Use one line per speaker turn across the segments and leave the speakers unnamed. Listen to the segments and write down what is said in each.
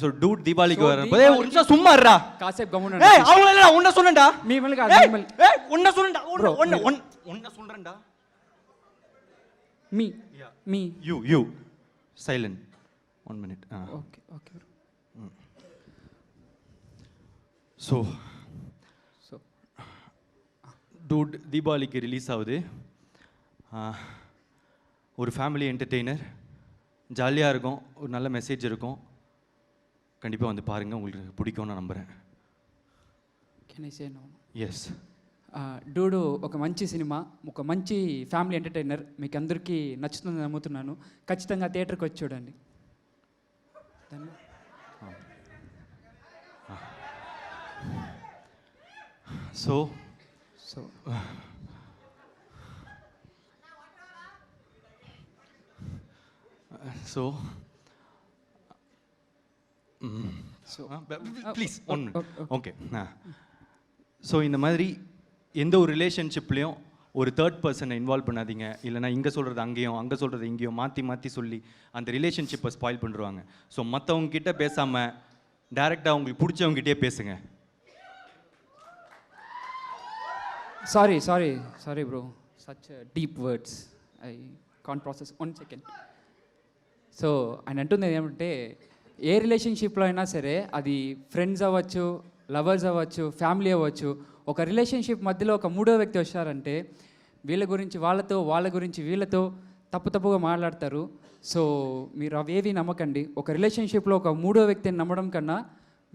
So dude தீபாவளிக்கு வரேன் ஏய் ஒரு நிமிஷம் சும்மா இருடா.
காசேப் கவுன்
ஏய் அவங்கள இல்லடா உன்ன சொல்றேன்டா
மீ மேல
கா
ஏய்
ஏய் உன்ன சொல்றேன்டா உன்ன உன்ன உன்ன சொல்றேன்டா.
Me
me. You you silent 1
minute okay okay
so
so
dude தீபாவளிக்கு ரிலீஸ் ஆகுது. Ah. ஒரு ஃபேமிலி என்டர்டெய்னர் ஜாலியாக இருக்கும். ஒரு நல்ல மெசேஜ் இருக்கும். கண்டிப்பாக வந்து பாருங்கள் உங்களுக்கு பிடிக்கும்னு நான் நம்புகிறேன்
can I say no
yes
dude ఒక మంచి సినిమా ఒక మంచి ఫ్యామిలీ ఎంటర్టైనర్ మీకు అందరికీ నచ్చుతుందని నమ్ముతున్నాను ఖచ్చితంగా థియేటర్కి వచ్చి చూడండి ధన్య-
so
so
so
so
please one
oh- oh-
okay ah so இந்த மாதிரி எந்த ஒரு ரிலேஷன்ஷிப்லேயும் ஒரு தேர்ட் பர்சனை இன்வால்வ் பண்ணாதீங்க இல்லைனா இங்கே சொல்கிறது அங்கேயும் அங்கே சொல்கிறது இங்கேயும் மாற்றி மாற்றி சொல்லி அந்த ரிலேஷன்ஷிப்பை ஸ்பாயில் பண்ணிடுவாங்க ஸோ மற்றவங்க கிட்ட பேசாமல் டேரெக்டாக உங்களுக்கு பிடிச்சவங்ககிட்டயே பேசுங்க
sorry sorry sorry bro such deep words I can process one second so ఆయన అంటుంది ఏమంటే ఏ రిలేషన్షిప్లో అయినా సరే అది ఫ్రెండ్స్ అవ్వచ్చు లవర్స్ అవ్వచ్చు ఫ్యామిలీ అవ్వచ్చు ఒక రిలేషన్షిప్ మధ్యలో ఒక మూడో వ్యక్తి వచ్చారంటే వీళ్ళ గురించి వాళ్ళతో వాళ్ళ గురించి వీళ్ళతో తప్పు తప్పుగా మాట్లాడతారు. సో మీరు అవేవి నమ్మకండి. ఒక రిలేషన్షిప్లో ఒక మూడో వ్యక్తిని నమ్మడం కన్నా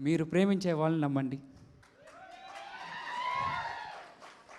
మీరు ప్రేమించే వాళ్ళని నమ్మండి.